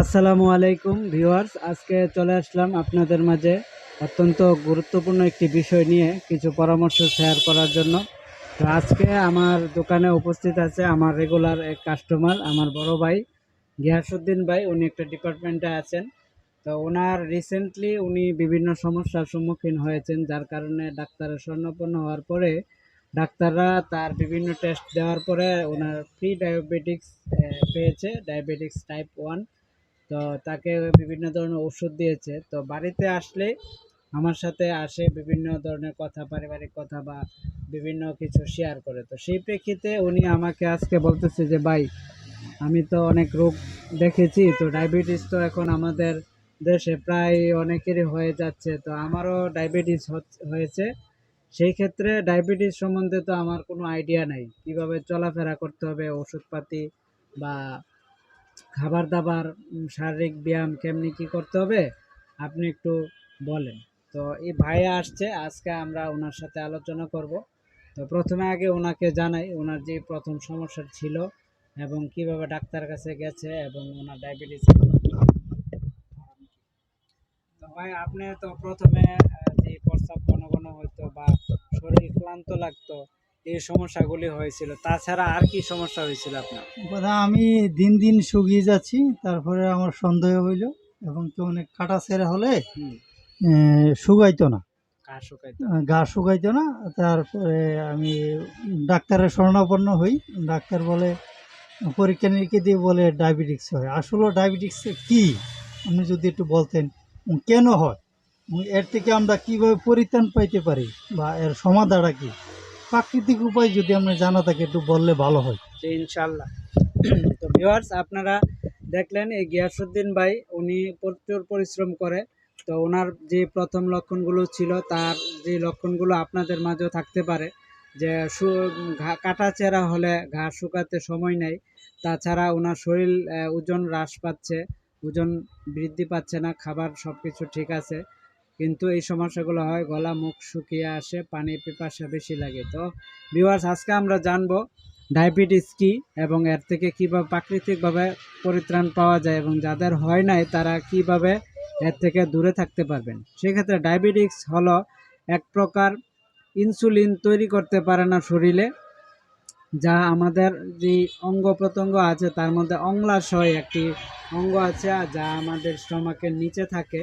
আসসালামু আলাইকুম ভিউয়ার্স, আজকে চলে আসলাম আপনাদের মাঝে অত্যন্ত গুরুত্বপূর্ণ একটি বিষয় নিয়ে কিছু পরামর্শ শেয়ার করার জন্য। তো আজকে আমার দোকানে উপস্থিত আছে আমার রেগুলার এক কাস্টমার আমার বড় ভাই গিয়াসুদ্দিন ভাই, উনি একটা ডিপার্টমেন্টে আছেন। তো ওনার রিসেন্টলি উনি বিভিন্ন সমস্যার সম্মুখীন হয়েছেন, যার কারণে ডাক্তারের স্বর্ণপন্ন হওয়ার পরে ডাক্তাররা তার বিভিন্ন টেস্ট দেওয়ার পরে ওনার প্রি ডায়াবেটিক্স পেয়েছে ডায়াবেটিক্স টাইপ ওয়ান তো তাকে বিভিন্ন ধরনের ওষুধ দিয়েছে। তো বাড়িতে আসলে আমার সাথে আসে বিভিন্ন ধরনের কথা, পারিবারিক কথা বা বিভিন্ন কিছু শেয়ার করে। তো সেই প্রেক্ষিতে উনি আমাকে আজকে বলতেছে যে, ভাই, আমি তো অনেক রোগ দেখেছি, তো ডায়াবেটিস তো এখন আমাদের দেশে প্রায় অনেকেরই হয়ে যাচ্ছে। তো আমারও ডায়াবেটিস হয়েছে। সেই ক্ষেত্রে ডায়াবেটিস সম্বন্ধে তো আমার কোনো আইডিয়া নাই। কীভাবে চলাফেরা করতে হবে, ওষুধপাতি বা খাবার দাবার শারীরিক ব্যায়াম কেমনি কি করতে হবে, আপনি একটু বলেন। তো এই ভাইয়া আসছে, আজকে আমরা ওনার সাথে আলোচনা করব। তো প্রথমে আগে ওনাকে জানাই, ওনার যে প্রথম সমস্যা ছিল এবং কীভাবে ডাক্তার কাছে গেছে এবং ওনার ডায়াবেটিস তো ভাই, আপনি তো প্রথমে যে প্রস্রাব ঘন ঘন হইতো বা শরীর ক্লান্ত লাগতো এই সমস্যাগুলি হয়েছিল। তাছাড়া আর কি সমস্যা হয়েছিল আপনার? কথা আমি দিন দিন শুকিয়ে যাচ্ছি তারপরে আমার সন্দেহ হইল এবং কি অনেক কাটা ছেঁড়া হলে শুকাইতো না। গা শুকাইতো। না তারপরে আমি ডাক্তারের শরণাপন্ন হই। ডাক্তার বলে পরীক্ষা নিরীক্ষা দিয়ে বলে ডায়াবেটিক্স হয়। আসলে ডায়াবেটিক্স কি? আপনি যদি একটু বলতেন কেন হয়? এর থেকে আমরা কীভাবে পরিত্রাণ পাইতে পারি? বা এর সমাধানটা কি? প্রাকৃতিক উপায় যদি আমরা জানা থাকে, একটু বললে ভালো হয়। জি, ইনশাল্লাহ। তো ভিউয়ার্স আপনারা দেখলেন, এই গিয়াসুদ্দিন ভাই, উনি প্রচুর পরিশ্রম করে। তো ওনার যে প্রথম লক্ষণগুলো ছিল, তার যে লক্ষণগুলো আপনাদের মাঝেও থাকতে পারে, যে কাটা চেরা হলে ঘা শুকাতে সময় নেই। তাছাড়া ওনার শরীর ওজন হ্রাস পাচ্ছে, ওজন বৃদ্ধি পাচ্ছে না, খাবার সব কিছু ঠিক আছে। কিন্তু এই সমস্যাগুলো হয়, গলা মুখ শুকিয়ে আসে পানি পিপাসা বেশি লাগে। তো ভিউয়ার্স আজকে আমরা জানব ডায়াবেটিস কি এবং এর থেকে কীভাবে প্রাকৃতিকভাবে পরিত্রাণ পাওয়া যায় এবং যাদের হয় নাই, তারা কীভাবে এর থেকে দূরে থাকতে পারবেন। সেক্ষেত্রে ডায়াবেটিস হলো এক প্রকার ইনসুলিন তৈরি করতে পারে না শরীরে, যা আমাদের যে অঙ্গ প্রত্যঙ্গ আছে, তার মধ্যে অম্লাশয় একটি অঙ্গ আছে, যা আমাদের স্টমাকের নিচে থাকে।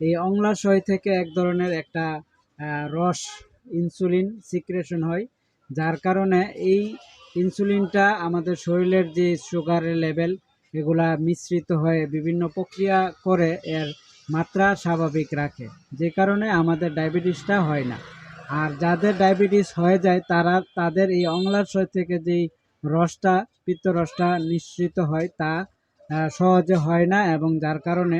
এই অম্লাশয় থেকে এক ধরনের একটা রস ইনসুলিন সিক্রেশন হয়, যার কারণে এই ইনসুলিনটা আমাদের শরীরের যে সুগারের লেভেল এগুলা মিশ্রিত হয়ে বিভিন্ন প্রক্রিয়া করে এর মাত্রা স্বাভাবিক রাখে। যে কারণে আমাদের ডায়াবেটিসটা হয় না। আর যাদের ডায়াবেটিস হয়ে যায়, তারা, তাদের এই অম্লাশয় থেকে যেই রসটা, পিত্তরসটা নিঃসৃত হয়, তা সহজে হয় না এবং যার কারণে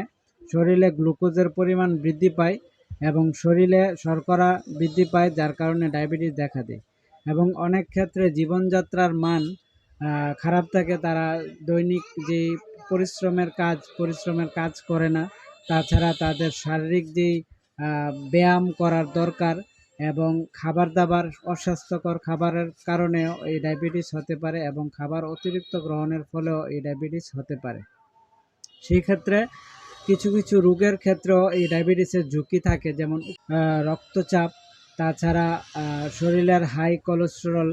শরীরে গ্লুকোজের পরিমাণ বৃদ্ধি পায় এবং শরীরে শর্করা বৃদ্ধি পায়, যার কারণে ডায়াবেটিস দেখা দেয়। এবং অনেক ক্ষেত্রে জীবনযাত্রার মান খারাপ থাকে, তারা দৈনিক যে পরিশ্রমের কাজ পরিশ্রমের কাজ করে না। তাছাড়া তাদের শারীরিক যেই ব্যায়াম করার দরকার এবং খাবার দাবার অস্বাস্থ্যকর খাবারের কারণেও এই ডায়াবেটিস হতে পারে এবং খাবার অতিরিক্ত গ্রহণের ফলেও এই ডায়াবেটিস হতে পারে। সেই ক্ষেত্রে কিছু কিছু রোগের ক্ষেত্রেও এই ডায়াবেটিসের ঝুঁকি থাকে, যেমন রক্তচাপ, তাছাড়া শরীরের হাই কোলেস্টেরল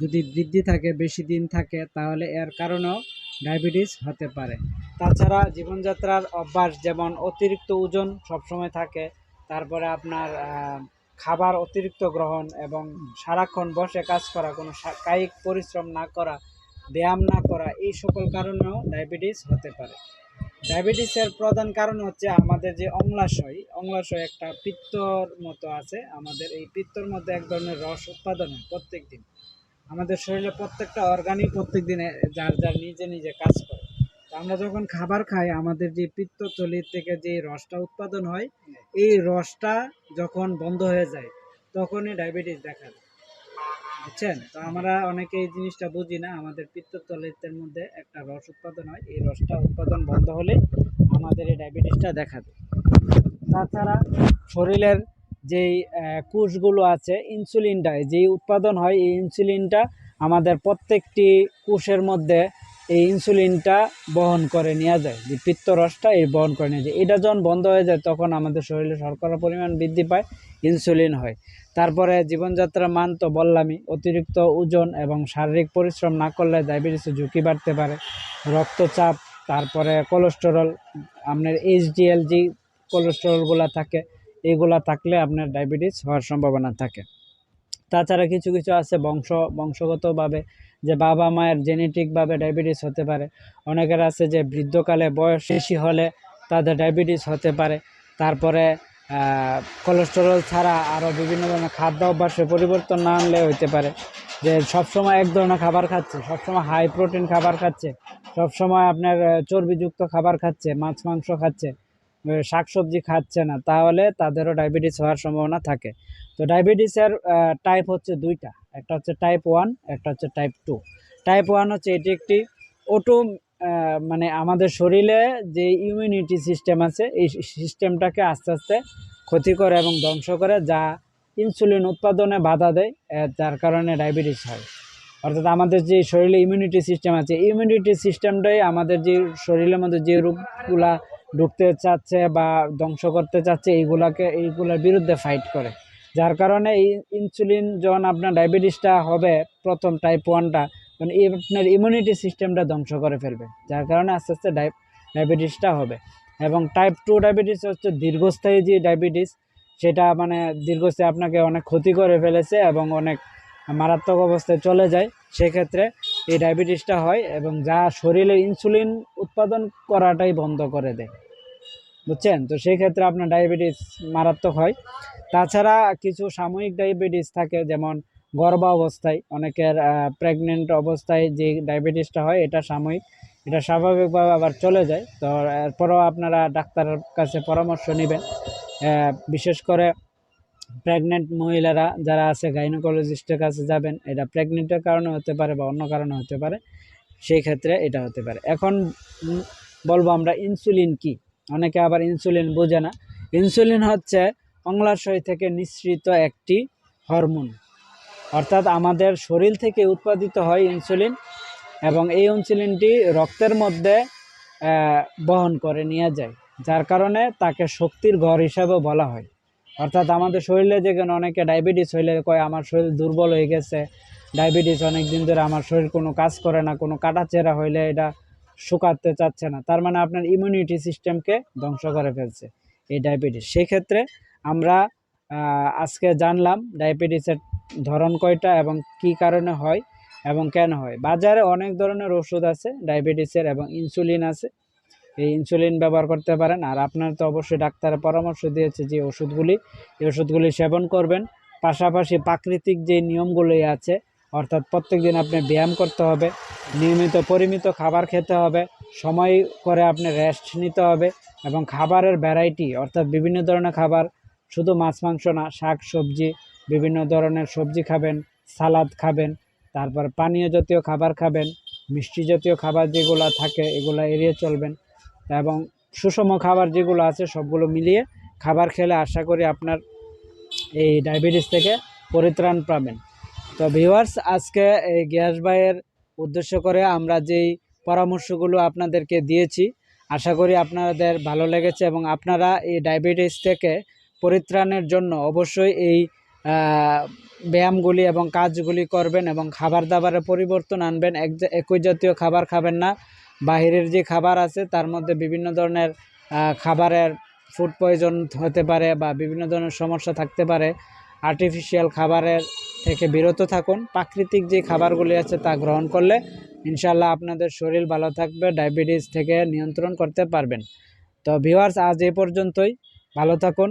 যদি বৃদ্ধি থাকে, বেশি দিন থাকে, তাহলে এর কারণেও ডায়াবেটিস হতে পারে। তাছাড়া জীবনযাত্রার অভ্যাস, যেমন, অতিরিক্ত ওজন সবসময় থাকে, তারপরে আপনার খাবার অতিরিক্ত গ্রহণ এবং সারাক্ষণ বসে কাজ করা, কোনো কায়িক পরিশ্রম না করা, ব্যায়াম না করা, এই সকল কারণেও ডায়াবেটিস হতে পারে। ডায়াবেটিসের প্রধান কারণ হচ্ছে আমাদের যে অম্লাশয় অম্লাশয় একটা পিত্তর মতো আছে। আমাদের এই পিত্তর মধ্যে এক ধরনের রস উৎপাদন হয় প্রত্যেক দিন আমাদের শরীরে প্রত্যেকটা অর্গানই প্রত্যেক দিনে যার যার নিজে নিজে কাজ করে। আমরা যখন খাবার খাই, আমাদের যে পিত্তথলির থেকে যে রসটা উৎপাদন হয়, এই রসটা যখন বন্ধ হয়ে যায়, তখনই ডায়াবেটিস দেখা দেয়। বুঝছেন? তো আমরা অনেকে এই জিনিসটা বুঝি না। আমাদের পিত্তথলিতের মধ্যে একটা রস উৎপাদন হয়। এই রসটা উৎপাদন বন্ধ হলে আমাদের এই ডায়াবেটিসটা দেখা দেয়। তাছাড়া শরীরের যেই কোষগুলো আছে, ইনসুলিনটা, যেই উৎপাদন হয়, এই ইনসুলিনটা আমাদের প্রত্যেকটি কোষের মধ্যে এই ইনসুলিনটা বহন করে নেওয়া যায়। যে পিত্তরসটা এই বহন করে নিয়ে যায়। এটা যখন বন্ধ হয়ে যায়, তখন আমাদের শরীরে শর্করার পরিমাণ বৃদ্ধি পায়, ইনসুলিন হয়। তারপরে জীবনযাত্রার মান তো বললামই, অতিরিক্ত ওজন এবং শারীরিক পরিশ্রম না করলে ডায়াবেটিসের ঝুঁকি বাড়তে পারে। রক্তচাপ, তারপরে কোলেস্টেরল আপনার এইচডিএল যে কোলেস্টেরলগুলো থাকে, এগুলা থাকলে আপনার ডায়াবেটিস হওয়ার সম্ভাবনা থাকে। তাছাড়া কিছু কিছু আছে বংশ, বংশগতভাবে যে বাবা মায়ের জেনেটিকভাবে ডায়াবেটিস হতে পারে। অনেকের আছে যে বৃদ্ধকালে বয়স বেশি হলে তাদের ডায়াবেটিস হতে পারে। তারপরে কোলেস্টেরল ছাড়া আরও বিভিন্ন ধরনের খাদ্য অভ্যাসে পরিবর্তন না আনলে হইতে পারে। যে সবসময় এক ধরনের খাবার খাচ্ছে, সবসময় হাই প্রোটিন খাবার খাচ্ছে, সবসময় আপনার চর্বিযুক্ত খাবার খাচ্ছে, মাছ, মাংস খাচ্ছে শাকসবজি খাচ্ছে না, তাহলে তাদেরও ডায়াবেটিস হওয়ার সম্ভাবনা থাকে। তো ডায়াবেটিসের টাইপ হচ্ছে দুইটা, একটা হচ্ছে টাইপ ওয়ান একটা হচ্ছে টাইপ টু টাইপ ওয়ান হচ্ছে এটি একটি অটো মানে আমাদের শরীরে যে ইমিউনিটি সিস্টেম আছে, এই সিস্টেমটাকে আস্তে আস্তে ক্ষতি করে এবং ধ্বংস করে, যা ইনসুলিন উৎপাদনে বাধা দেয় যার কারণে ডায়াবেটিস হয়। অর্থাৎ আমাদের যে শরীরে ইমিউনিটি সিস্টেম আছে ইমিউনিটি সিস্টেমটাই আমাদের যে শরীরের মধ্যে যে রোগগুলা ঢুকতে চাচ্ছে বা ধ্বংস করতে চাচ্ছে, এইগুলাকে, এইগুলোর বিরুদ্ধে ফাইট করে। যার কারণে এই ইনসুলিন যখন আপনার ডায়াবেটিসটা হবে, প্রথম টাইপ ওয়ানটা মানে আপনার ইমিউনিটি সিস্টেমটা ধ্বংস করে ফেলবে। যার কারণে আস্তে আস্তে ডায়াবেটিসটা হবে। এবং টাইপ টু ডায়াবেটিস হচ্ছে দীর্ঘস্থায়ী যে ডায়াবেটিস সেটা মানে দীর্ঘস্থায়ী আপনাকে অনেক ক্ষতি করে ফেলেছে এবং অনেক মারাত্মক অবস্থায় চলে যায়। সেক্ষেত্রে এই ডায়াবেটিসটা হয় এবং যা শরীরে ইনসুলিন উৎপাদন করাটাই বন্ধ করে দেয়। বুঝছেন? তো সেই ক্ষেত্রে আপনার ডায়াবেটিস মারাত্মক হয়। তাছাড়া কিছু সাময়িক ডায়াবেটিস থাকে, যেমন গর্ভাবস্থায়, অনেকের প্রেগনেন্ট অবস্থায় যে ডায়াবেটিসটা হয়, এটা সাময়িক, এটা স্বাভাবিকভাবে আবার চলে যায়। তো এরপরেও আপনারা ডাক্তারের কাছে পরামর্শ নেবেন। বিশেষ করে প্রেগনেন্ট মহিলারা যারা আছে গাইনোকোলজিস্টের কাছে যাবেন, এটা প্রেগনেন্টের কারণে হতে পারে বা অন্য কারণে হতে পারে, সেই ক্ষেত্রে এটা হতে পারে। এখন বলব আমরা ইনসুলিন কি? অনেকে আবার ইনসুলিন বোঝে না। ইনসুলিন হচ্ছে অংলাশয় থেকে নিঃসৃত একটি হরমোন অর্থাৎ আমাদের শরীর থেকে উৎপাদিত হয় ইনসুলিন এবং এই ইনসুলিনটি রক্তের মধ্যে বহন করে নিয়ে যায়, যার কারণে তাকে শক্তির ঘর হিসাবে বলা হয়। অর্থাৎ আমাদের শরীরে যেখানে অনেকে ডায়াবেটিস হইলে কয়, আমার শরীর দুর্বল হয়ে গেছে। ডায়াবেটিস অনেক দিন ধরে আমার শরীর কোনো কাজ করে না, কোনো কাটাচেরা হইলে এটা শুকাতে চাচ্ছে না। তার মানে আপনার ইমিউনিটি সিস্টেমকে ধ্বংস করে ফেলছে এই ডায়াবেটিস সেক্ষেত্রে আমরা আজকে জানলাম ডায়াবেটিসের ধরন কয়টা এবং কি কারণে হয় এবং কেন হয়? বাজারে অনেক ধরনের ওষুধ আছে, ডায়াবেটিসের এবং ইনসুলিন আছে। এই ইনসুলিন ব্যবহার করতে পারেন। আর আপনার তো অবশ্যই ডাক্তারের পরামর্শ দিয়েছে যে ওষুধগুলি, এই ওষুধগুলি সেবন করবেন। পাশাপাশি প্রাকৃতিক যে নিয়মগুলি আছে, অর্থাৎ প্রত্যেক দিন আপনি ব্যায়াম করতে হবে, নিয়মিত পরিমিত খাবার খেতে হবে, সময় করে আপনি রেস্ট নিতে হবে এবং খাবারের ভ্যারাইটি অর্থাৎ বিভিন্ন ধরনের খাবার, শুধু মাছ, মাংস না, শাক, সবজি বিভিন্ন ধরনের সবজি খাবেন, সালাদ খাবেন, তারপর পানীয় জাতীয় খাবার খাবেন, মিষ্টি জাতীয় খাবার যেগুলো থাকে এগুলো এড়িয়ে চলবেন এবং সুষম খাবার যেগুলো আছে সবগুলো মিলিয়ে খাবার খেলে আশা করি আপনার এই ডায়াবেটিস থেকে পরিত্রাণ পাবেন। তো ভিউয়ার্স, আজকে এই গ্যাস ভাইয়ের উদ্দেশ্য করে আমরা যেই পরামর্শগুলো আপনাদেরকে দিয়েছি, আশা করি আপনাদের ভালো লেগেছে এবং আপনারা এই ডায়াবেটিস থেকে পরিত্রাণের জন্য অবশ্যই এই ব্যায়ামগুলি এবং কাজগুলি করবেন এবং খাবার দাবারে পরিবর্তন আনবেন। এক একই জাতীয় খাবার খাবেন না। বাহিরের যে খাবার আছে, তার মধ্যে বিভিন্ন ধরনের খাবারের ফুড পয়জন হতে পারে বা বিভিন্ন ধরনের সমস্যা থাকতে পারে। আর্টিফিশিয়াল খাবারের থেকে বিরত থাকুন। প্রাকৃতিক যে খাবারগুলি আছে, তা গ্রহণ করলে ইনশাল্লাহ আপনাদের শরীর ভালো থাকবে, ডায়াবেটিস থেকে নিয়ন্ত্রণ করতে পারবেন। তো ভিউয়ার্স আজ এ পর্যন্তই। ভালো থাকুন।